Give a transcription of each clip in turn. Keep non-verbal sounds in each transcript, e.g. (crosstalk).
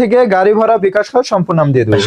থেকে গাড়ি ভাড়া বিকাশ করে সম্পূর্ণ নাম দিয়ে দেবো।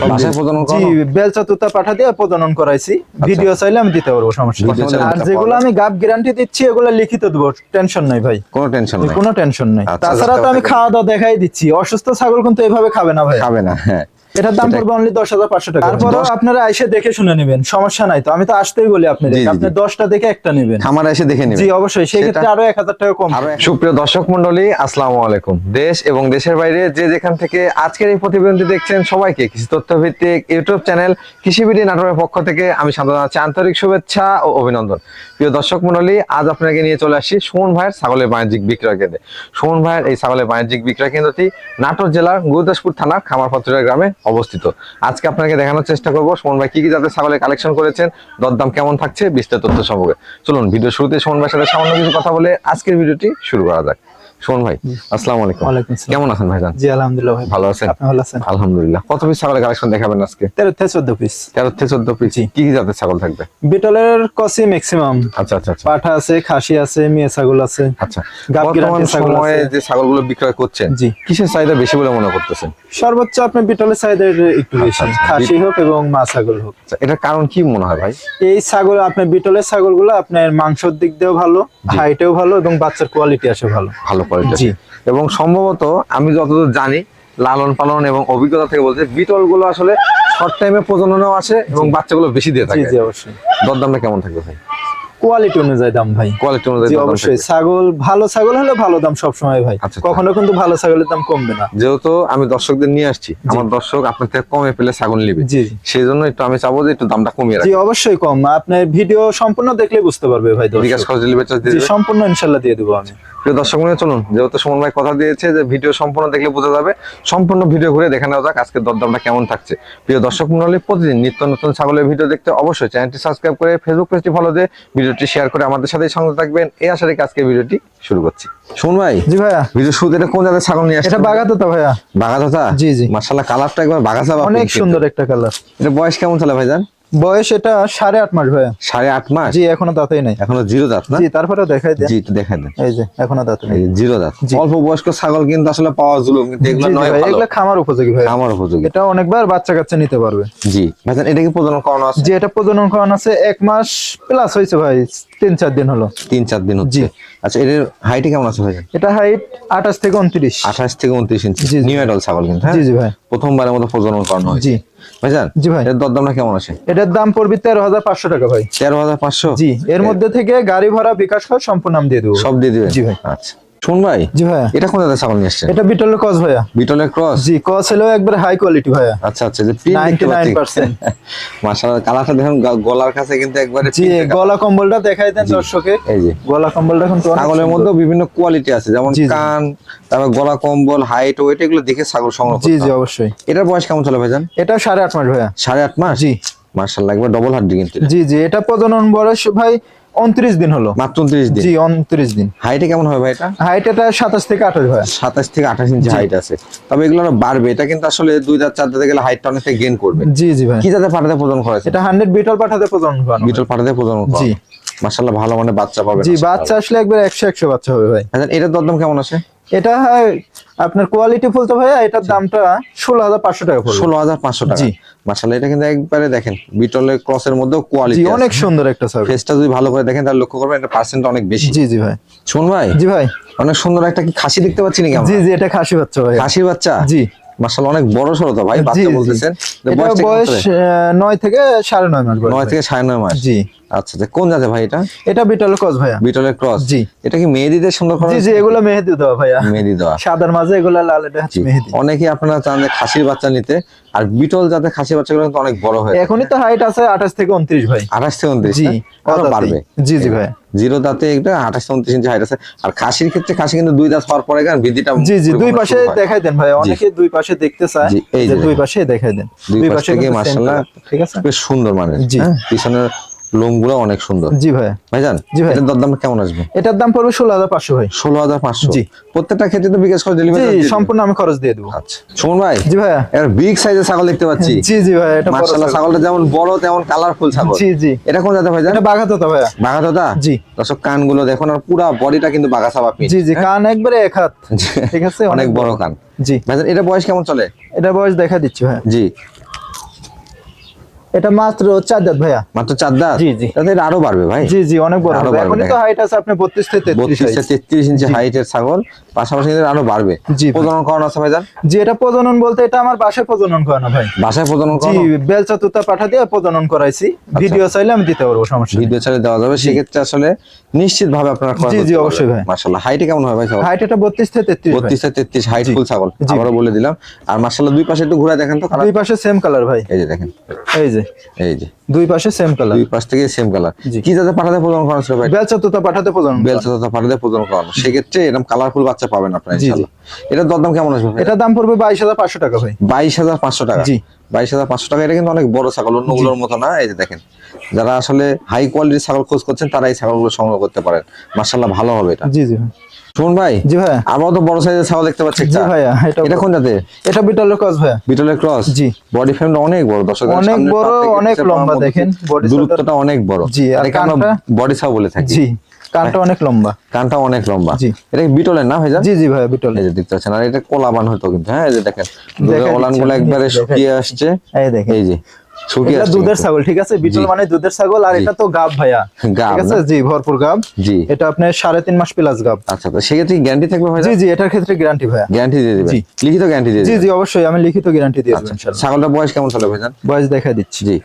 জি? বেলচা তুতা পাঠা দিয়ে প্রজনন করাইছি। ভিডিও চাইলে আমি দিতে পারব সমস্যা আর যেগুলো আমি গাপ গ্যারান্টি দিচ্ছি এগুলো লিখিত দেবো টেনশন নাই ভাই। কোনো টেনশন নাই। কোনো টেনশন নাই। আচ্ছা, তাছাড়া তো আচ্ছা, আমি আচ্ছা। খাওয়া দাওয়া দেখাই দিচ্ছি। অসুস্থ ছাগল কিন্তু এভাবে খাবে না ভাই। খাবে না হ্যাঁ। এটার দাম পড়বে অনলি দশ হাজার পাঁচশো টাকা। তারপরে আপনারা এসে দেখে শুনে নেবেন সমস্যা নাই তো। আমি তো আসতেই বলি আপনাদের আপনি দশটা দেখে একটা নেবেন। খামারে এসে দেখে নিবে জি অবশ্যই আরও এক হাজার টাকা কম। সুপ্রিয় দর্শক মন্ডলী আসসালামু আলাইকুম। দেশ এবং দেশের বাইরে যে যেখান থেকে আজকের এই প্রতিবেদনটি দেখছেন সবাইকে কৃষি তথ্য ভিত্তিক ইউটিউব চ্যানেল কৃষিবিডি নাটোরের পক্ষ থেকে আমি সাধারণ আছি আন্তরিক শুভেচ্ছা ও অভিনন্দন। প্রিয় দর্শক মন্ডলী আজ আপনাকে নিয়ে চলে আসি সুমন ভাইয়ের ছাগলের বাণিজ্যিক বিক্রয় কেন্দ্রে। সুমন ভাইয়ের এই ছাগলের বাণিজ্যিক বিক্রয় কেন্দ্রটি নাটোর জেলার গুরুদাসপুর থানার খামারপত্রা গ্রামে অবস্থিত। আজকে আপনাকে দেখানোর চেষ্টা করব। সুমন ভাই, কি কি জাতের ছাগলের কালেকশন করেছেন? দরদাম কেমন থাকছে? বিস্তার তথ্য সম্পর্কে। চলুন, ভিডিও শুরুতে সুমন ভাইয়ের সাথে সামান্য কিছু কথা বলে আজকের ভিডিওটি শুরু করা যাক। সুমন ভাই আসসালামু আলাইকুম। কেমন আছেন ভাইজান? জি আলহামদুলিল্লাহ ভাই ভালো আছেন? আপনি ভালো আছেন? আলহামদুলিল্লাহ। কত পিস ছাগলের কালেকশন দেখাবেন আজকে? তেরো থেকে চোদ্দ পিস তেরো থেকে চোদ্দ পিস কি কি জাতের ছাগল থাকবে? বিটলের কসি ম্যাক্সিমাম আচ্ছা আচ্ছা আচ্ছা। পাঠা আছে খাসি আছে মেয়ে ছাগল আছে। আচ্ছা। বর্তমান ছাগল সময়ে। যে ছাগলগুলো বিক্রয় করছেন জি। কিসের চাহিদা বেশি বলে মনে করতেছেন? সর্বোচ্চ আপনার বিটলের চাহিদা একটু বেশি। আচ্ছা, আচ্ছা। খাসি হোক এবং মা ছাগল হোক। আচ্ছা, এটার কারণ কি মনে হয় ভাই? এই ছাগল আপনার বিটলের ছাগলগুলো আপনার মাংসর দিক দিয়েও ভালো হাইটেও ভালো এবং বাচ্চার কোয়ালিটি আসে ভালো। ভালো কোয়ালিটি এবং সম্ভবত আমি যতদূর জানি লালন পালন এবং অভিজ্ঞতা থেকে বলতে বিটলগুলো আসলে শর্ট টাইমে প্রজননও আসে এবং বাচ্চাগুলো বেশি দিয়ে থাকে। জি অবশ্যই। দরদামটা কেমন থাকবে ভাই? কোয়ালিটি অনুযায়ী দাম ভাই। কোয়ালিটি অনুযায়ী জি অবশ্যই। ছাগল ভালো ছাগল হলে ভালো দাম সবসময় ভাই। আচ্ছা, আচ্ছা। কখনো কিন্তু ভালো ছাগলের দাম কমবে না। যেহেতু আমি দর্শকদের নিয়ে আসছি আমার দর্শক আপনার থেকে কমে পেলে ছাগল নিবে। জি জি। সেই জন্য একটু আমি চাবো যে একটু দামটা কমিয়ে জি রাখি। অবশ্যই কম। আপনার ভিডিও সম্পূর্ণ দেখলে বুঝতে পারবে ভাই দর্শক। বিকাশ খরচ ডেলিভারি জি সম্পূর্ণ ইনশাল্লাহ দিয়ে দেবো আমি। প্রিয় দর্শক মনে চলুন। যেহেতু সুমন ভাই কথা দিয়েছে যে ভিডিও সম্পূর্ণ দেখলে বোঝা যাবে সম্পূর্ণ ভিডিও ঘুরে দেখে নেওয়া যাক আজকের দরদামটা কেমন থাকছে। প্রিয় দর্শক মন্ডলী প্রতিদিন নিত্য নতুন ছাগলের ভিডিও দেখতে অবশ্যই চ্যানেলটি সাবস্ক্রাইব করে ফেসবুক পেজটি ফলো দিয়ে ভিডিওটি শেয়ার করে আমাদের সাথে সঙ্গে থাকবেন। এই আশা রেখে আজকে ভিডিওটি শুরু করছি। শুন ভাই জি ভাইয়া। ভিডিও শুরুতে এটা কোন জাতের ছাগল নিয়ে আসছে এটা বাগাতো তো ভাইয়া। বাগাতা জি, জি। মাশাআল্লাহ কালারটা একবার বাগাসা অনেক সুন্দর একটা কালার এটা বয়স কেমন চলে ভাইজান? বয়স এটা সাড়ে আট মাস ভাইয়া। সাড়ে আট মাস? জি এখনও দাঁতই নাই। এখনও জিরো দাঁত না? জি তারপরে দেখাই দেন। জি দেখাই দেন। এই যে এখনও দাঁত নাই। জিরো দাঁত। অল্প বয়স্ক ছাগল কিন্তু আসলে পাওয়া জুলুম কিন্তু এগুলো নয় ভাই, ভালো। এগুলা খামার উপযোগী ভাই। খামার উপযোগী। এটা অনেকবার বাচ্চা কাচ্চা নিতে পারবে। জি। ভাইজান এটা কি প্রজনন করানো আছে? জি এটা প্রজনন করানো আছে এক মাস প্লাস হয়েছে ভাই। তিন চার দিন হলো। তিন চার দিন হচ্ছে। জি। আচ্ছা এর হাইট কেমন আছে ভাই এটা হাইট আঠাশ থেকে উনত্রিশ। আঠাশ থেকে উনত্রিশ ইঞ্চি জি। নিউ এডাল ছাগল কিন্তু হ্যাঁ? জি জি ভাই। প্রথমবারের মতো প্রজনন করানো হয় জি। ভাইজান জি ভাই। এর দরদামটা কেমন আছে? এটার দাম পড়বে তেরো হাজার পাঁচশো টাকা ভাই। তেরো হাজার পাঁচশো? জি এর মধ্যে থেকে গাড়ি ভাড়া বিকাশ খরচ সম্পূর্ণ আমি দিয়ে দেবো। সব দিয়ে দিবেন? জি ভাই। আচ্ছা। শুন ভাই জি ভাইয়া। এটা কোন জাতের ছাগল নিয়ে এটা বিটলের কস ভাইয়া। বিটলের ক্রস? জি কস হলেও একবার হাই কোয়ালিটি ভাইয়া। আচ্ছা আচ্ছা যে প্রিন্ট দেখতে পাচ্ছি। 99% (laughs) মাশাআল্লাহ কালারটা দেখুন গলার কাছে কিন্তু একবারে জি গলা কম্বলটা দেখাই দেন দর্শকে। এই যে। গলা কম্বলটা কিন্তু ছাগলের মধ্যে বিভিন্ন কোয়ালিটি আছে যেমন জি, জি। কান তারপর গলা কম্বল হাইট ওয়েট এগুলো দেখে ছাগল সংগ্রহ জি করতে জি হবে। অবশ্যই। এটার বয়স কেমন চলে ভাইজান? এটা সাড়ে আট মাস ভাইয়া। সাড়ে আট মাস? জি। মার্শাল্লাহ একবার ডবল হাড্ডি কিন্তু জি জি এটা প্রজনন বয়স ভাই উনত্রিশ দিন হলো। মাত্র উনত্রিশ দিন? জি উনত্রিশ দিন। হাইটে কেমন হবে ভাই এটা? হাইট এটা সাতাশ থেকে আঠাশ ভাইয়া সাতাশ থেকে আঠাশ ইঞ্চি হাইট আছে। তবে এগুলো আরও বাড়বে। এটা কিন্তু আসলে দুই দাঁত চার দাঁতে গেলে হাইটটা অনেকটা গেন করবে। জি জি ভাই। কি জাতের পাঠাতে প্রজন করেছে এটা হান্ড্রেড বিটল পাঠাতে প্রজনন করানো বিটল পাঠাতে প্রজন জি। মার্শাল্লাহ ভালো মানে বাচ্চা পাবে জি বাচ্চা আসলে একবার একশো একশো বাচ্চা হবে ভাই। এটার দরদাম কেমন আছে? এটা হয় আপনার কোয়ালিটি ফুল তো ভাইয়া এটার দামটা ষোলো হাজার পাঁচশো টাকা ষোলো হাজার পাঁচশো টাকা। জি। মার্শাল্লাহ এটা কিন্তু একবারে দেখেন বিটলের ক্রসের মধ্যেও জি কোয়ালিটি অনেক সুন্দর একটা ছাগল ফেসটা যদি ভালো করে দেখেন তাহলে লক্ষ্য করবেন এটা পার্সেন্ট অনেক বেশি। জি জি ভাই। শুন ভাই জি ভাই। অনেক সুন্দর একটা কি খাসি দেখতে পাচ্ছি নাকি জি জি এটা খাসি বাচ্চা ভাই খাসির বাচ্চা? জি। মার্শাল্লাহ অনেক বড় সড়ো তো ভাই বাচ্চা বলতেছেন। বয়স নয় থেকে সাড়ে নয় মাস নয় থেকে সাড়ে নয় মাস। জি। আচ্ছা কোন জাতে ভাই এটা? এটা বিটল কস ভাইয়া। বিটলের ক্রস? জি। এটা কি মেহেদিদের সুন্দর করা? জি জি এগুলো মেহেদি দেওয়া ভাইয়া। মেহেদি দেওয়া। সাদার মাঝে এগুলো লাল এটা হচ্ছে। মেহেদি। অনেকেই আপনারা চান যে খাসির বাচ্চা নিতে। আর বিটল জাতের খাসির বাচ্চাগুলো কিন্তু অনেক বড় হয় এখনই তো হাইট আছে আঠাশ থেকে উনত্রিশ ভাই। আঠাশ থেকে উনত্রিশ জি আরও বাড়বে। জি জি ভাই জিরো দাঁতে একটা আঠাশ থেকে উনত্রিশ ইঞ্চি হাইট আছে। আর খাসির ক্ষেত্রে খাসি কিন্তু দুই দাঁত হওয়ার পরে গান বৃদ্ধিটা জি জি দুই পাশে দেখাই দেন ভাই অনেকে দুই পাশে দেখতে চায় যে দুই পাশে দেখাই দেন। দুই পাশে থেকে same ঠিক আছে? বেশ সুন্দর মানে জি। হ্যাঁ? পিছনের লোমগুলো অনেক সুন্দর। জি ভাইয়া ভাইজান জি ভাই। এটার দরদাম কেমন আসবে? এটার দাম পড়বে ষোলো হাজার পাঁচশো ভাই। ষোলো হাজার পাঁচশো। জি। প্রত্যেকটা ক্ষেত্রে তো বিকাশ করে ডেলিভারি সম্পূর্ণ আমি খরচ দিয়ে দেবো। আচ্ছা। সুমন ভাই জি ভাইয়া এর বিগ সাইজের ছাগল দেখতে পাচ্ছি। জি জি ভাইয়া এটা বড় ছাগলটা যেমন বড় তেমন কালারফুল ছাগল। জি জি। এটা কোন জাতের ভাইজান? এটা বাঘাতো তো ভাইয়া। বাঘা জি। দর্শক কানগুলো দেখুন আর পুরা বডিটা কিন্তু বাঘা সাবা পিন জি জি কান একবারে এক হাত। ঠিক আছে? অনেক বড় কান। জি। ভাইজান এটা বয়স কেমন চলে? এটা বয়স দেখা দিচ্ছি ভাইয়া জি। এটা মাত্র চার দাঁত ভাইয়া। মাত্র চার দাঁত? জি, জি। এটা আরও বাড়বে ভাই। জি জি অনেক বড় হবে। এখনই তো হাইট আছে আপনি বত্রিশ থেকে তেত্রিশ বত্রিশ তেত্রিশ ইঞ্চি হাইটের ছাগল। পাশাপাশি কিন্তু আরও বাড়বে। প্রজনন করানো আছে ভাইজান? জি এটা প্রজনন বলতে এটা আমার বাসায় প্রজনন করানো ভাই। বাসায় প্রজনন জি বেলচা তুতা পাঠা দিয়ে প্রজনন করাইছি। ভিডিও চাইলে আমি দিতে পারব সমস্যা ভিডিও চালে দেওয়া যাবে। সেক্ষেত্রে আসলে নিশ্চিত ভাবে আপনারা জি, জি, অবশ্যই ভাই। মার্শাল্লাহ হাইটে কেমন হয় ভাই ছাগল? হাইট এটা বত্রিশ থেকে তেত্রিশ ভাই। বত্রিশ থেকে তেত্রিশ হাইট ফুল ছাগল। জি। আবারও বলে দিলাম। আর মার্শাল্লাহ দুই পাশে একটু ঘুরে দেখেন তো কালার দুই পাশে সেম কালার ভাই। এই যে দেখেন। এই যে। এই যে। দুই পাশে সেম কালার দুই পাশ থেকে সেম কালার কি যাতে পাঠাতে প্রজনন করানো ছিল ভাই? বেলচা তুতা পাঠাতে প্রজনন বেলচা পাঠাতে প্রজনন করানো সেক্ষেত্রে এরকম কালারফুল বাচ্চা পাবেন আপনারা। ইনশাল্লাহ। এটার দরদাম কেমন আসবে? এটার দাম পড়বে বাইশ হাজার পাঁচশো টাকা ভাই। বাইশ হাজার পাঁচশো টাকা? জি। বাইশ হাজার পাঁচশো টাকা এটা কিন্তু অনেক বড় ছাগল অন্যগুলোর মতো না। এই যে দেখেন যারা আসলে হাই কোয়ালিটির ছাগল খোঁজ করছেন তারা এই ছাগলগুলো সংগ্রহ করতে পারেন। মার্শাল্লাহ ভালো হবে এটা। জি জি ভাই। শুনুন ভাই জি ভাইয়া। আমরাও তো বড় সাইজের দেখতে পাচ্ছি জি। ভাইয়া এটা এটা কোন জাতের এটা বিটলের কস ভাইয়া। বিটলের ক্রস জি। বডি ফ্রেমটা অনেক বড় দর্শক অনেক বড়, অনেক লম্বা দেখেন, body দূরত্বটা অনেক বড়। জি, আর আমরা কানটা- বডি বলে থাকি। জি কানটা অনেক লম্বা। কানটা অনেক লম্বা। জি। এটা বিটলের না ভাইজান? জি জি ভাইয়া বিটল এই যে দেখতে পাচ্ছেন আর এটা কোলাবান হতো কিন্তু হ্যাঁ এই যে দেখেন। দেখা ওলানগুলো একবারে শুকিয়ে আসছে। এই দেখেন। এই যে এটা দুধের ছাগল ঠিক আছে? বিটল মানে দুধের ছাগল আর এটা তো গাব ভাইয়া গাব ঠিক আছে? জি ভরপুর গাব। জি। এটা আপনার সাড়ে তিন মাস প্লাস গাব। আচ্ছা তো সেক্ষেত্রে গ্যারান্টি থাকবে জি ভাইজান জি এটার ক্ষেত্রে গ্যারান্টি ভাইয়া। গ্যারান্টি দিয়ে দিবেন। লিখিত গ্যারান্টি দিয়ে জি জি অবশ্যই আমি লিখিত গ্যারান্টি দিয়ে দেবো ছাগলটা বয়স কেমন চলে ভাইজান? বয়স দেখা দিচ্ছি। জি।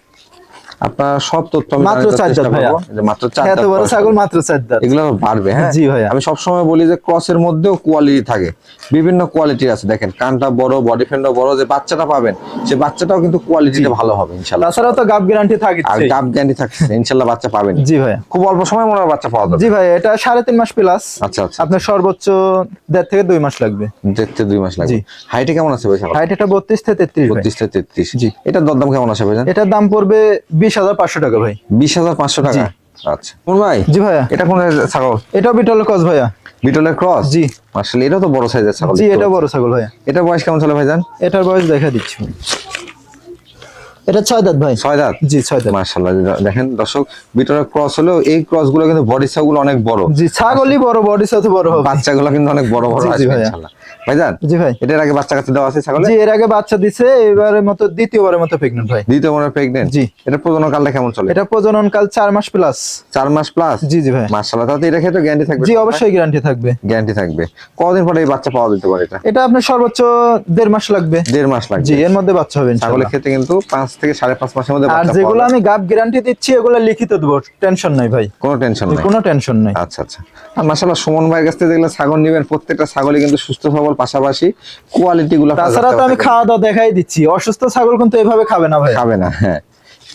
আপনার সব তথ্য মাত্র চার দাঁত ভাইয়া। মাত্র চার এত বড় ছাগল মাত্র চার দাঁত এগুলো বাড়বে হ্যাঁ? জি ভাইয়া। আমি সবসময় বলি যে ক্রসের মধ্যেও কোয়ালিটি থাকে। বিভিন্ন কোয়ালিটি আছে। দেখেন কানটা বড় বডি ফ্রেন্ডও বড় যে বাচ্চাটা পাবেন সে বাচ্চাটাও কিন্তু কোয়ালিটিটা ভালো হবে ইনশাল্লাহ। তাছাড়াও তো গাব গ্যারান্টি আর গাব গ্যারান্টি থাকছে ইনশাল্লাহ বাচ্চা পাবেন। জি ভাইয়া। খুব অল্প সময় মনে হয় বাচ্চা পাওয়া যাবে। জি ভাই এটা সাড়ে তিন মাস প্লাস আচ্ছা আচ্ছা। আপনার সর্বোচ্চ দেড় থেকে দুই মাস লাগবে। দেখতে দুই মাস লাগবে। হাইটে কেমন আছে ভাই? হাইট এটা বত্রিশ থেকে তেত্রিশ বত্রিশ থেকে তেত্রিশ। জি। এটার দরদাম কেমন আছে ভাইজান? এটার দাম পড়বে বিশ হাজার পাঁচশো টাকা ভাই। বিশ হাজার পাঁচশো টাকা? আচ্ছা। কোন ভাই? জি ভাইয়া। এটা কোন ছাগল? এটাও বিটল কস ভাইয়া। বিটলের ক্রস জি। আসলে এটা তো বড় সাইজের ছাগল জি এটা বড় ছাগল ভাইয়া। এটা বয়স কেমন চলে ভাইজান? এটার বয়স দেখা দিচ্ছি। এটা ছয় দাঁত ভাই। ছয় দাঁত? জি ছয় দাঁত। মার্শাল্লাহ দেখেন দর্শক বিটলের ক্রস হলেও এই ক্রসগুলো কিন্তু বডি গুলো অনেক বড়। জি ছাগলই বড় বডির সাথে বড় হবে। বাচ্চাগুলো কিন্তু অনেক বড় বড় ভাইয়া। ইনশাআল্লাহ। ভাইজান জি ভাই। এটার আগে বাচ্চা কাচ্চা দেওয়া আছে ছাগলে? জি এর আগে বাচ্চা দিছে এবারের মতো দ্বিতীয়বারের মতো প্রেগনেন্ট ভাই। দ্বিতীয় মনে প্রেগনেন্ট জি। এটা প্রজনন কালটা কেমন চলে? এটা প্রজনন কাল চার মাস প্লাস চার মাস প্লাস জি জি ভাই। মার্শাল্লাহ তাতে এটা ক্ষেত্রে গ্যারান্টি থাকবে। জি অবশ্যই গ্যারান্টি থাকবে। গ্যারান্টি থাকবে। কতদিন পরে এই বাচ্চা পাওয়া যেতে পারে এটা? এটা আপনার সর্বোচ্চ দেড় মাস লাগবে। দেড় মাস লাগবে। জি এর মধ্যে বাচ্চা হবে ছাগলের। ক্ষেত্রে কিন্তু পাঁচ থেকে সাড়ে পাঁচ মাসের মধ্যে আর বাচ্চা যেগুলো পাওয়া যাবে। আমি গাব গ্যারান্টি দিচ্ছি এগুলো লিখিত দেবো। টেনশন নাই ভাই। কোনো টেনশন নেই। কোনো টেনশন নাই। আচ্ছা আচ্ছা। আর মাসাল্লাহ সুমন ভাইয়ের কাছ থেকে যেগুলো ছাগল নিবেন প্রত্যেকটা ছাগলই কিন্তু সুস্থ সবল পাশাপাশি কোয়ালিটি গুলো তাছাড়া তো আমি খাওয়া দাওয়া দেখাই দিচ্ছি। অসুস্থ ছাগল কিন্তু এভাবে খাবে না ভাই খাবে না হ্যাঁ।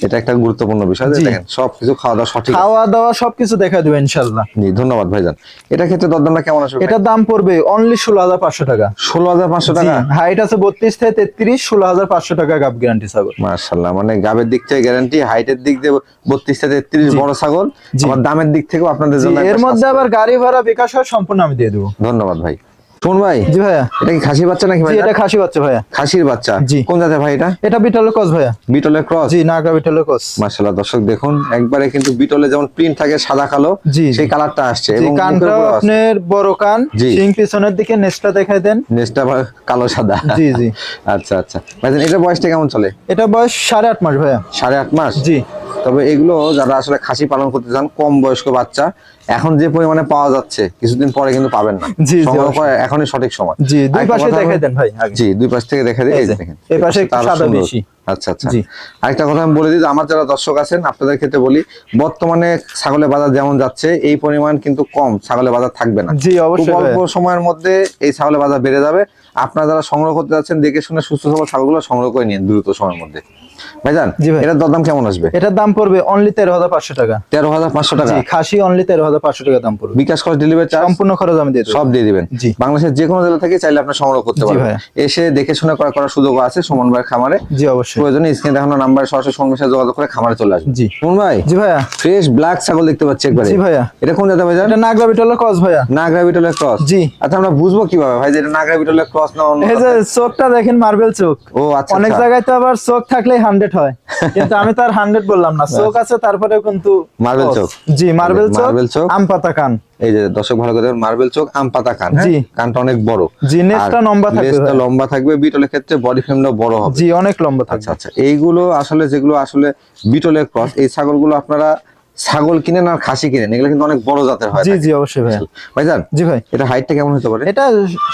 এটা একটা গুরুত্বপূর্ণ বিষয় দেখেন সবকিছু খাওয়া দাওয়া সঠিক খাওয়া দাওয়া সবকিছু দেখা দেবে ইনশাল্লাহ জি ধন্যবাদ ভাইজান। এটা ক্ষেত্রে দরদামটা কেমন আসবে এটার দাম পড়বে অনলি ষোলো হাজার পাঁচশো টাকা। ষোলো হাজার পাঁচশো টাকা? হাইট আছে বত্রিশ থেকে তেত্রিশ ষোলো হাজার পাঁচশো টাকা গাব গ্যারান্টি ছাগল। মার্শাল্লাহ মানে গাবের দিক থেকে গ্যারান্টি হাইটের দিক দিয়ে বত্রিশ থেকে তেত্রিশ বড় ছাগল। জি। দামের দিক থেকেও আপনাদের জন্য এর মধ্যে আবার গাড়ি ভাড়া বিকাশ হয় সম্পূর্ণ আমি দিয়ে দেবো। ধন্যবাদ ভাই। শুন ভাই? জি ভাইয়া। এটা কি খাসি বাচ্চা নাকি ভাই? এটা খাসি বাচ্চা ভাইয়া। খাসির বাচ্চা। জি। কোন জাতের ভাই এটা? এটা বিটলের কস ভাইয়া। বিটলের ক্রস? জি নাগরা বিটলের কস মার্শাল্লাহ দর্শক দেখুন একবারে কিন্তু বিটলে যেমন প্রিন্ট থাকে সাদা কালো সেই কালারটা আসছে এবং আপনার বড় কান সিং পিছনের দিকে নেসটা দেখাই দেন। নেজটা কালো সাদা। জি জি। আচ্ছা আচ্ছা। ভাইজান এটা বয়সটা কেমন চলে? এটা বয়স সাড়ে আট মাস ভাইয়া। সাড়ে আট মাস? জি। তবে এগুলো যারা আসলে খাসি পালন করতে চান কম বয়স্ক বাচ্চা এখন যে পরিমাণে পাওয়া যাচ্ছে কিছুদিন পরে কিন্তু পাবেন না। জি, এখনই সঠিক সময়। জি দুই পাশে আমি- দেন ভাই জি দুই পাশ থেকে দেখা দিই দেখেন। এই পাশে একটু সাদা বেশি। আচ্ছা আচ্ছা। আরেকটা কথা আমি বলে দিই আমার যারা দর্শক আছেন আপনাদের ক্ষেত্রে বলি বর্তমানে ছাগলের বাজার যেমন যাচ্ছে এই পরিমাণ কিন্তু কম ছাগলের বাজার থাকবে না। জি অবশ্যই অল্প সময়ের মধ্যে এই ছাগলের বাজার বেড়ে যাবে। আপনারা যারা সংগ্রহ করতে যাচ্ছেন দেখে শুনে সুস্থ সবল ছাগলগুলো সংগ্রহ করে নিন দ্রুত সময়ের মধ্যে। ভাইজান জি ভাই। এটার দরদাম কেমন আসবে? এটার দাম পড়বে অনলি তেরো হাজার পাঁচশো টাকা। তেরো হাজার পাঁচশো টাকা? জি খাসি অনলি তেরো হাজার পাঁচশো টাকা দাম পড়বে। বিকাশ খরচ ডেলিভারি চার্জ সম্পূর্ণ খরচ আমি দিয়ে দেবো। সব দিয়ে দিবেন? জি। বাংলাদেশের যে কোনো জেলা থেকে চাইলে আপনি সংগ্রহ করতে পারবেন। এসে দেখে শুনে করা করার সুযোগ আছে সুমন ভাইয়ের খামারে। জি অবশ্যই। প্রয়োজনে স্ক্রিনে দেখানো নাম্বারে সরাসরি সঙ্গে সাথে যোগাযোগ করে খামারে চলে জি। সুমন ভাই জি ভাইয়া। ফ্রেশ ব্ল্যাক ছাগল দেখতে পাচ্ছি একবারে। জি ভাইয়া। এটা কোন জাতের ভাইজান? এটা নাগরা বিটলের কস ভাইয়া। নাগরা বিটলের ক্রস জি। আচ্ছা আমরা বুঝব কীভাবে ভাই যে এটা নাগরা বিটলের ক্রস না অন্য এই যে চোখটা দেখেন মার্বেল চোখ। ও আচ্ছা অনেক আচ্ছা। জায়গায় তো আবার চোখ থাকলেই হান্ড্রেড হয়। কিন্তু আমি তার হান্ড্রেড বললাম না। চোখ আছে তারপরে কিন্তু মার্বেল চোখ। জি মার্বেল চোখ মার্বেল চোখ। আম পাতা কান। এই যে দর্শক ভালো করে মার্বেল চোখ আম পাতা কান হ্যাঁ? জি। কানটা অনেক বড়। জি, নেসটা লম্বা থাকবে নেসটা লম্বা থাকবে বিটলের ক্ষেত্রে বডি ফ্রেমটা বড় হবে। জি অনেক লম্বা আচ্ছা থাকবে। আচ্ছা এইগুলো আসলে যেগুলো আসলে বিটলের ক্রস এই ছাগলগুলো আপনারা ছাগল কিনেন আর খাসি কিনেন এগুলো কিন্তু অনেক বড় জাতের হয় জি জি অবশ্যই ভাই ভাই জান জি ভাই। এটা হাইটটা কেমন হতে পারে? এটা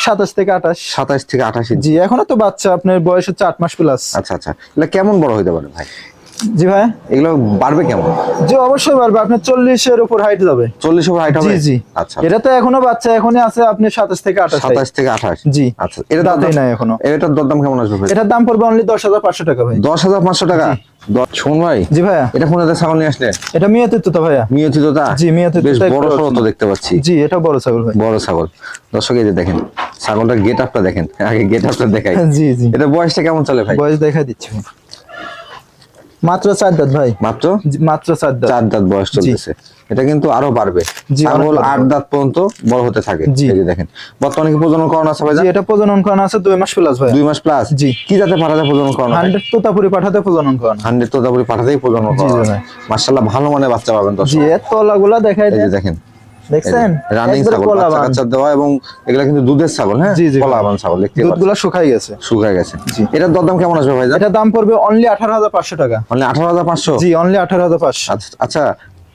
সাতাশ থেকে আঠাশ। সাতাশ থেকে আঠাশ ইঞ্চি। জি এখনও তো বাচ্চা আপনার বয়স হচ্ছে 8 মাস প্লাস আচ্ছা আচ্ছা। এটা কেমন বড় হতে পারে ভাই? জি ভাই? এগুলো বাড়বে কেমন? জি অবশ্যই পারবে আপনার চল্লিশের উপর হাইট যাবে চল্লিশ ওভার হাইট হবে? জি জি। আচ্ছা। এটা তো এখনও বাচ্চা এখনই আছে আপনি সাতাশ থেকে আঠাশ। সাতাশ থেকে আঠাশ? জি। আচ্ছা এটা নাই এখনও। এটার দরদাম কেমন আসবে এটার দাম পড়বে অনলি দশ হাজার পাঁচশো টাকা ভাই। দশ হাজার পাঁচশো টাকা? দশ- ভাই জি ভাইয়া। এটা কোন জাতের ছাগল নিয়ে আসলে? এটা মিয়াতে ভাইয়া। মিয়তি তোতা জি, মিয়াতি বেশ বড় সড়ো তো দেখতে পাচ্ছি। জি এটা বড় ছাগল ভাই। বড় ছাগল। দর্শক এই যে দেখেন ছাগলটার গেট আপটা দেখেন। আগে গেট আপটা দেখাই। জি জি। এটা বয়সটা কেমন চলে ভাই? বয়স দেখা দিচ্ছি। মাত্র চার দাঁত ভাই। মাত্র? মাত্র চার দাঁত। চার দাঁত বয়স চলতেছে। এটা কিন্তু আরও বাড়বে। ছাগল আট দাঁত পর্যন্ত বড় হতে থাকে। জি। এই যে দেখেন। বর্তমানে কি প্রজনন করানো আছে ভাই এটা প্রজনন করানো আছে দুই মাস প্লাস ভাই দুই মাস প্লাস জি। কি জাতে পাঠাতে প্রজনন করানো হান্ড্রেড তোতাপুরি পাঠাতে প্রজনন করানো। হান্ড্রেড তোতাপুরি তারপরে পাঠাতেই প্রজনন করানো ভাই। মার্শাল্লাহ ভালো মানে বাচ্চা পাবেন তো জি এর লাগুলা দেখাই দেখেন। দেখছেন? রানিং ছাগল বাচ্চা কাচ্চা দেওয়া এবং এগুলা কিন্তু দুধের ছাগল হ্যাঁ। কলাবান ছাগল দেখতে দুধগুলো শুকাই গেছে। শুকায় গেছে। এটার দরদাম কেমন আসবে ভাই? এটা দাম পড়বে অনলি আঠারো হাজার পাঁচশো টাকা। অনলি আঠারো হাজার পাঁচশো? জি অনলি আঠারো হাজার পাঁচশো। আচ্ছা আচ্ছা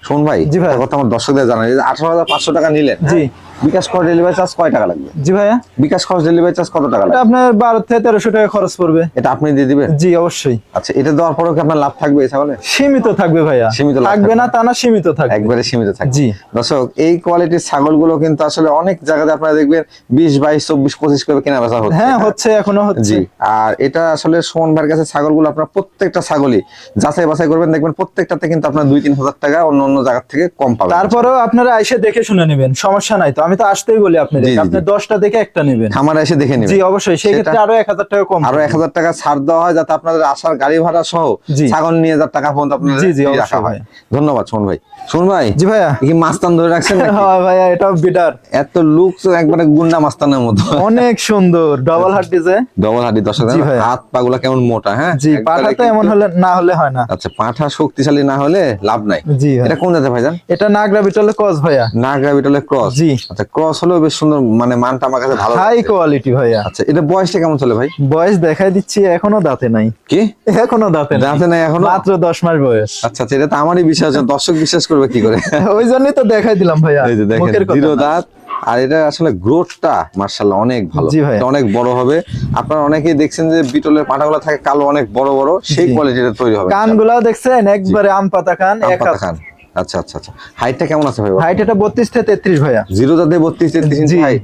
শোন ভাই জি ভাই। কথা আমার দর্শকদের জানাই আঠারো হাজার পাঁচশো টাকা নিলেন জি। বিকাশ খরচ ডেলিভারি চার্জ কয় টাকা লাগবে? জি ভাইয়া। বিকাশ খরচ ডেলিভারি চার্জ কত টাকা লাগবে? আপনার বারো থেকে তেরোশো টাকা খরচ পড়বে। এটা আপনি দিয়ে দিবেন? জি অবশ্যই। আচ্ছা এটা দেওয়ার পরেও কি আপনার লাভ থাকবে এই ছাগলে? সীমিত থাকবে ভাইয়া। সীমিত থাকবে থাকবে। না তা না সীমিত থাকবে। একবারে সীমিত থাকে জি। দর্শক এই কোয়ালিটির ছাগলগুলো কিন্তু আসলে অনেক জায়গাতে আপনারা দেখবেন বিশ বাইশ চব্বিশ পঁচিশ করে কেনা বেচা হচ্ছে। হ্যাঁ হচ্ছে এখনও হচ্ছে। জি আর এটা আসলে সুমন ভাইয়ের কাছে ছাগলগুলো আপনার প্রত্যেকটা ছাগলই যাচাই বাছাই করবেন দেখবেন প্রত্যেকটাতে কিন্তু আপনার দুই তিন হাজার টাকা অন্য অন্য জায়গা থেকে কম পাবেন। তারপরেও আপনারা এসে দেখে শুনে নেবেন সমস্যা নাই তো আমি তো আসতেই বলি আপনাদের আপনি। দশটা দেখে একটা নেবেন। খামারে এসে দেখে নেবেন। জি অবশ্যই সেই ক্ষেত্রে আরও এক হাজার টাকা কম আরও এক হাজার টাকা ছাড় দেওয়া হয় যাতে আপনাদের আসার গাড়ি ভাড়া সহ ছাগল নিয়ে যার টাকা পর্যন্ত আপনাদের জি, জি, অবশ্যই রাখা হয়। ভাই। ধন্যবাদ শোন ভাই। শোন ভাই জি ভাইয়া। কি মাস্তান ধরে রাখছেন? (laughs) হ্যাঁ ভাইয়া এটাও বিডার। এত লুক একবারে গুন্ডা মাস্তানের মতো। অনেক সুন্দর ডবল হার্ট ডিজে ডবল হাডি দশ হাজার ভাই। হাত পাগুলা কেমন মোটা হ্যাঁ? জি পাঠা তো এমন হলে না হলে হয় না। আচ্ছা পাঠা শক্তিশালী না হলে লাভ নাই। জি এটা কোন ভাইজান? এটা নাগরা বিটলে কস ভাইয়া। নাগরা বিটলের ক্রস? জি। আচ্ছা ক্রস হলেও বেশ সুন্দর মানে মানটা আমার কাছে ভালো হাই কোয়ালিটি ভাইয়া। আচ্ছা এটা বয়সটা কেমন চলে ভাই? বয়স দেখাই দিচ্ছি এখনও দাঁতে নাই। কি? এখনও দাঁতে নাই। দাঁতে নাই এখনও? মাত্র দশ মাস বয়স। আচ্ছা আচ্ছা এটা তো আমারই বিশ্বাস দর্শক বিশ্বাস করবে কি করে? (laughs) ওই জন্যই তো দেখাই দিলাম ভাইয়া এই যে দেখেন জিরো দাঁত। আর এটা আসলে গ্রোথটা মার্শাল্লাহ অনেক ভালো। অনেক বড় হবে। আপনারা অনেকেই দেখছেন যে বিটলের পাটাগুলো থাকে কালো অনেক বড় বড়। সেই জি। কোয়ালিটির তৈরি হবে। কানগুলাও দেখছেন একবারে আম পাতা কান আম এক খান আচ্ছা আচ্ছা আচ্ছা। হাইটটা কেমন আছে ভাই? হাইট এটা বত্রিশ থেকে তেত্রিশ ভাইয়া। জিরো দাঁতে বত্রিশ তেত্রিশ ইঞ্চি জি। হাইট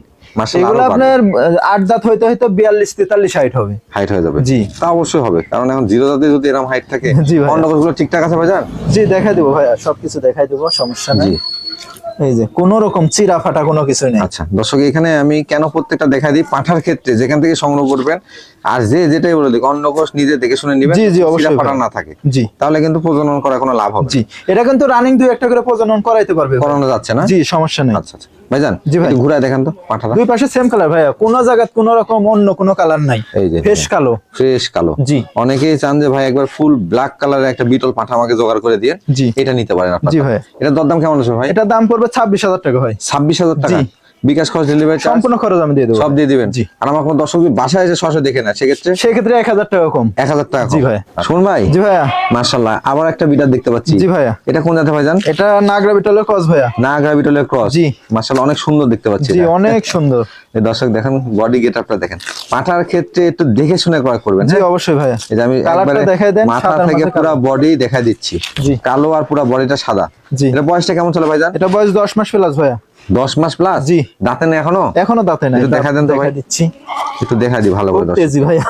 এগুলো আপনার আট দাঁত হইতে হয়তো বিয়াল্লিশ তেতাল্লিশ হাইট হবে। হাইট হয়ে যাবে? জি। তা অবশ্যই হবে। কারণ এখন জিরো দাঁতে যদি এরকম হাইট থাকে। অন্যগুলো ঠিকঠাক আছে ভাইজান? জি দেখাই দেবো ভাইয়া। সবকিছু দেখাই দেবো সমস্যা নাই। এই যে কোন রকম চিরা ফাটা কোনো কিছু নেই। আচ্ছা দর্শক এখানে আমি কেন প্রত্যেকটা দেখা দিই? পাঠার ক্ষেত্রে যেখান থেকে সংগ্রহ করবেন আর যে যেটাই বলে দিক অন্য কোষ নিজে দেখে শুনে নেবেন জি, জি, অবশ্যই ফাটা না থাকে। জি। তাহলে কিন্তু প্রজনন করা কোনো লাভ হবে জি এটা কিন্তু রানিং দুই একটা করে প্রজনন করাইতে পারবে করানো যাচ্ছে না? জি সমস্যা নেই। আচ্ছা আচ্ছা। ভাইজান জি ভাই। একটু দেখেন তো পাঠাটা। দুই পাশে সেম কালার ভাইয়া কোন জায়গায় কোন রকম অন্য কোনো কালার নাই। এই যে ফ্রেশ কালো। ফ্রেশ কালো। জি। অনেকেই চান যে ভাই একবার ফুল ব্ল্যাক কালারের একটা বিটল পাঠা আমাকে জোগাড় করে দিয়ে জি। এটা নিতে পারেন আপনারা। জি ভাই এটা দরদাম কেমন আছে ভাই? এটার দাম পড়বে ছাব্বিশ হাজার টাকা ভাই। ছাব্বিশ হাজার টাকা? জি। বিকাশ খরচ ডেলিভারি সম্পূর্ণ খরচ আমি দিয়ে দেবো। সব দিয়ে দিবেন। জি। আর আমার কোনো দর্শক যদি বাসায় এসে সরাসরি দেখে না সেক্ষেত্রে সেক্ষেত্রে এক হাজার টাকা কম। এক হাজার টাকা জি। ভাই। শুন ভাই। জি ভাইয়া। মার্শাল্লাহ আবার একটা বিটার দেখতে পাচ্ছি। জি ভাইয়া। এটা কোন জাতে ভাইজান? এটা নাগরা বিটলের কস ভাইয়া। না গ্রাভিটলের ক্রস। জি। মার্শাল্লাহ অনেক সুন্দর দেখতে পাচ্ছি জি অনেক সুন্দর। (laughs) এই দর্শক দেখেন বডি গেটআপটা দেখেন। পাঠার ক্ষেত্রে একটু দেখে শুনে ক্রয় করবেন জি হ্যাঁ? অবশ্যই ভাইয়া। এই যে আমি কালারটা দেখাই দেন, মাথা থেকে পুরো বডি দেখা দিচ্ছি। জি। কালো আর পুরো বডিটা সাদা। জি। এটা বয়সটা কেমন চলে ভাইজান? এটা বয়স দশ মাস প্লাস ভাইয়া। দশ মাস প্লাস জি। দাঁতে না এখনও? এখনও দাঁতে একটু দেখা দেন তো ভাই। দেখা দিচ্ছি। একটু দেখা দিই ভালো করে। তেজি ভাইয়া।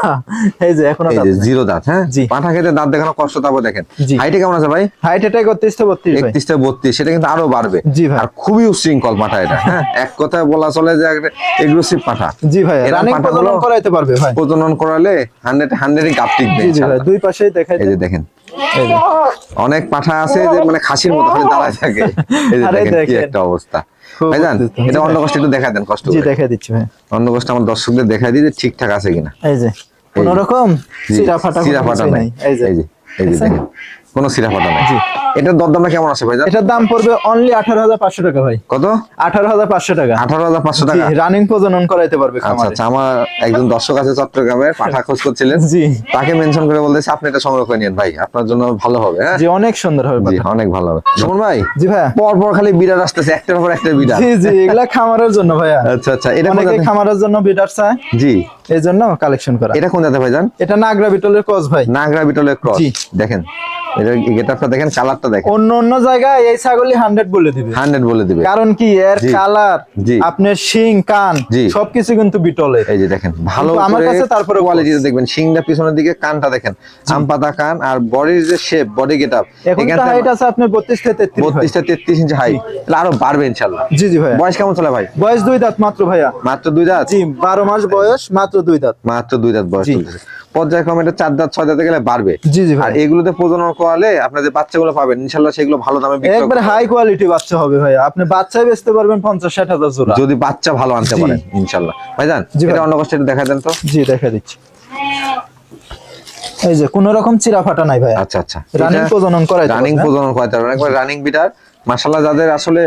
এই যে এখনও যে জিরো দাঁত হ্যাঁ? জি। পাঠা খেতে দাঁত দেখানো কষ্ট তারপর দেখেন। জি। হাইটে কেমন আছে ভাই? হাইট এটাই করতেছ তো বত্রিশ ভাই। একত্রিশটা বত্রিশ সেটা কিন্তু আরও বাড়বে। জি ভাই। আর খুবই উশৃঙ্খল পাঠা এটা হ্যাঁ? এক কথায় বলা চলে যে এগ্রেসিভ পাঠা। জি ভাই রানিং প্রজনন করাইতে পারবে ভাই। প্রজনন করালে হান্ড্রেড হান্ড্রেড গাপ টিকবে জি জি ভাই দুই পাশেই দেখাই এই যে দেখেন। অনেক পাঠা আছে যে মানে খাসির মতো খালি দাঁড়ায় থাকে। এই যে দেখেন কি একটা অবস্থা। ভাইজান এটা অন্য কষ্ট একটু দেখা দেন কষ্ট জি দিচ্ছি ভাই। অন্য কষ্ট আমার দর্শকদের দেখা দিই যে ঠিকঠাক আছে কিনা। এই যে কোন রকম সিরা ফাটা সিরা ফাটা নাই। এই যে এই যে? দেখেন। কোনো সিরা ফাটা নাই। এটার দরদামটা কেমন আছে ভাইজান এটার দাম পড়বে অনলি আঠারো হাজার পাঁচশো টাকা ভাই। কত? আঠারো হাজার পাঁচশো টাকা। আঠারো হাজার পাঁচশো টাকা? রানিং প্রজনন করাইতে পারবে আচ্ছা আচ্ছা আমার একজন দর্শক আছে চট্টগ্রামের পাঠা খোঁজ করছিলেন। জি। তাকে মেনশন করে বলতেছে আপনি এটা সংগ্রহ করে নিন ভাই আপনার জন্য ভালো হবে হ্যাঁ? জি অনেক সুন্দর হবে জি অনেক ভালো হবে। সুমন ভাই জি ভাই পর পর খালি বিড়াল আসতেছে একটার পর একটা বিড়াল। জি জি এগুলা খামারের জন্য ভাইয়া। আচ্ছা আচ্ছা এটা অনেকে খামারের জন্য বিটার চায়। জি। এই জন্য কালেকশন করা। এটা কোন জাতে ভাইজান এটা নাগরা বিটলের কস ভাই। নাগরা বিটলের ক্রস। দেখেন এটা গেটআপটা দেখেন কালারটা দেখেন। অন্য অন্য জায়গায় এই ছাগলই হান্ড্রেড বলে দিবে। হান্ড্রেড বলে দিবে। কারণ কি এর কালার আপনার শিং কান সবকিছু কিন্তু বিটলের। এই যে দেখেন ভালো আমার কাছে তারপরে কোয়ালিটিটা দেখবেন শিংটা পিছনের দিকে কানটা দেখেন। আম পাতা কান আর বডির যে শেপ বডি গেটআপ এখন হাইট আছে আপনার বত্রিশ থেকে তেত্রিশ ভাই। বত্রিশটা তেত্রিশ ইঞ্চি হাই তাহলে আরও বাড়বে ইনশাল্লাহ জি জি ভাইয়া। বয়স কেমন চলে ভাই? বয়স দুই দাঁত মাত্র ভাইয়া। মাত্র দুই দাঁত? জি বারো মাস বয়স মাত্র দুই দাঁত। মাত্র দুই দাঁত বয়স পর্যায়ক্রমে এটা চার দাঁত ছয় দাঁতে গেলে বাড়বে। জি জি আর ভাই এগুলোতে প্রজনন করালে আপনার যে বাচ্চাগুলো পাবেন ইনশাল্লাহ সেগুলো ভালো দামে একবারে হাই কোয়ালিটি বাচ্চা হবে ভাইয়া আপনি বাচ্চাই বেচতে পারবেন পঞ্চাশ ষাট হাজার জোড়া। যদি বাচ্চা ভালো আনতে। পারেন ইনশাল্লাহ। ভাইজান ভাই। এটা অন্য কষ্ট দেখা দেন তো। জি দেখা দিচ্ছি। এই যে কোন রকম চিরা ফাটা নাই ভাইয়া আচ্ছা আচ্ছা। রানিং প্রজনন করাই রানিং প্রজনন করাতে পারবেন। একবার রানিং বিটার মাশাল্লাহ যাদের আসলে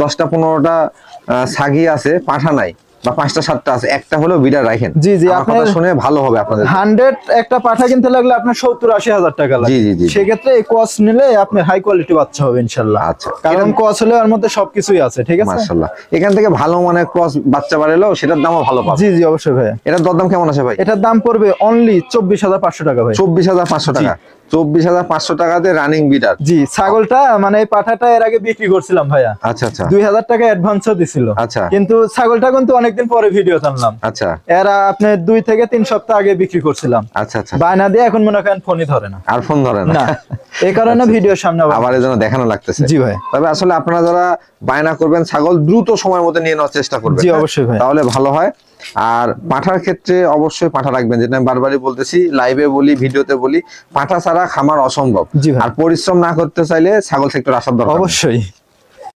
দশটা পনেরোটা আহ, ছাগি আছে পাঠা নাই। বা পাঁচটা সাতটা আছে একটা হলেও বিটার রাখেন। জি, জি, আমার কথা আপনার- শুনে ভালো হবে আপনাদের। হান্ড্রেড একটা পাঠা কিনতে লাগলে আপনার সত্তর আশি হাজার টাকা লাগে। জি, জি, জি। সেক্ষেত্রে এই কস নিলে আপনার হাই কোয়ালিটি বাচ্চা হবে ইনশাল্লাহ। আচ্ছা। কারণ কস হলে এর মধ্যে সবকিছুই আছে ঠিক আছে? মাশাল্লাহ এখান থেকে ভালো মানের ক্রস বাচ্চা বাড়ালেও সেটার দামও ভালো পাবে জি জি অবশ্যই ভাইয়া। এটার দরদাম কেমন আছে ভাই? এটার দাম পড়বে অনলি চব্বিশ হাজার পাঁচশো টাকা ভাই চব্বিশ হাজার পাঁচশো টাকা। চব্বিশ হাজার পাঁচশো টাকাতে রানিং বিটার জি ছাগলটা মানে এই পাঠাটা এর আগে বিক্রি করছিলাম ভাইয়া। আচ্ছা আচ্ছা। দুই হাজার টাকা অ্যাডভান্সও দিছিল। আচ্ছা। কিন্তু ছাগলটা কিন্তু অনেকদিন পরে ভিডিও টানলাম। আচ্ছা। এরা আপনি দুই থেকে তিন সপ্তাহ আগে বিক্রি করছিলাম। আচ্ছা আচ্ছা। বায়না দিয়ে এখন মনে করেন ফোনই ধরে না। আর ফোন ধরে না। এই কারণে ভিডিওর সামনে আবার- দেখানো লাগতেছে। জি ভাই। তবে আসলে আপনারা যারা বায়না করবেন ছাগল দ্রুত সময়ের মধ্যে নিয়ে নেওয়ার চেষ্টা করবেন। জি? অবশ্যই ভাই। তাহলে ভালো হয়। আর পাঠার ক্ষেত্রে অবশ্যই পাঠা রাখবেন। যেটা আমি বারবারই বলতেছি লাইভে বলি ভিডিওতে বলি পাঁঠা ছাড়া খামার অসম্ভব। আর পরিশ্রম না করতে চাইলে ছাগল সেক্টর আসার দরকার অবশ্যই।